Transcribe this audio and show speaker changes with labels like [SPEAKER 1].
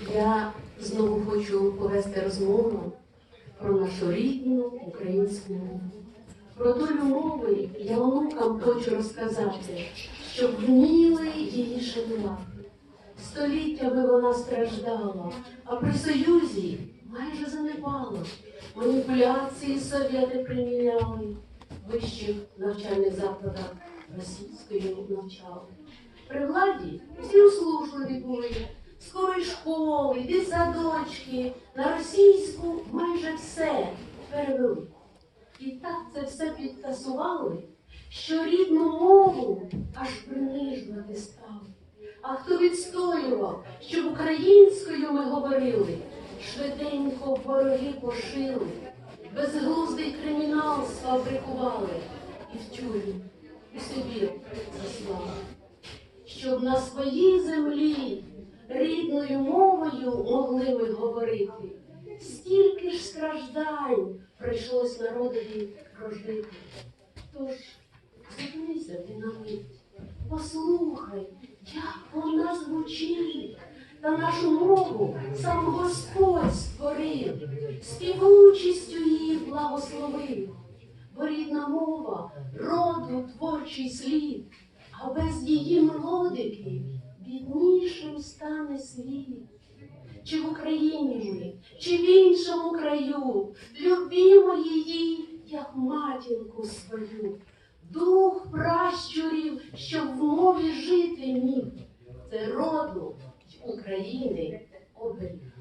[SPEAKER 1] Я знову хочу повести розмову про нашу рідну українську мову. Про долю мови я онукам хочу розказати, щоб вміли її шанувати. Століттями вона страждала, а при Союзі майже занепала. Маніпуляції совєти приміняли, вищих навчальних закладах російською навчали. При владі всі услужливі садочки, на російську майже все перевели. І так це все підтасували, що рідну мову аж принижувати стали. А хто відстоював, щоб українською ми говорили, швиденько вороги пошили, безглуздий кримінал сфабрикували і в тюрмі, і собі заслали. Щоб на своїй землі рідною мовою могли ми говорити, стільки ж страждань прийшлось народові прожити. Тож зупинися ти на мить, послухай, як вона звучить, та нашу мову сам Господь створив, співучістю її благословив, бо рідна мова роду творчий слід, а без її мелодики стане світ. Чи в Україні ми, чи в іншому краю, любімо її, як матінку свою, дух пращурів, щоб в мові жити міг. Це роду України оберіг.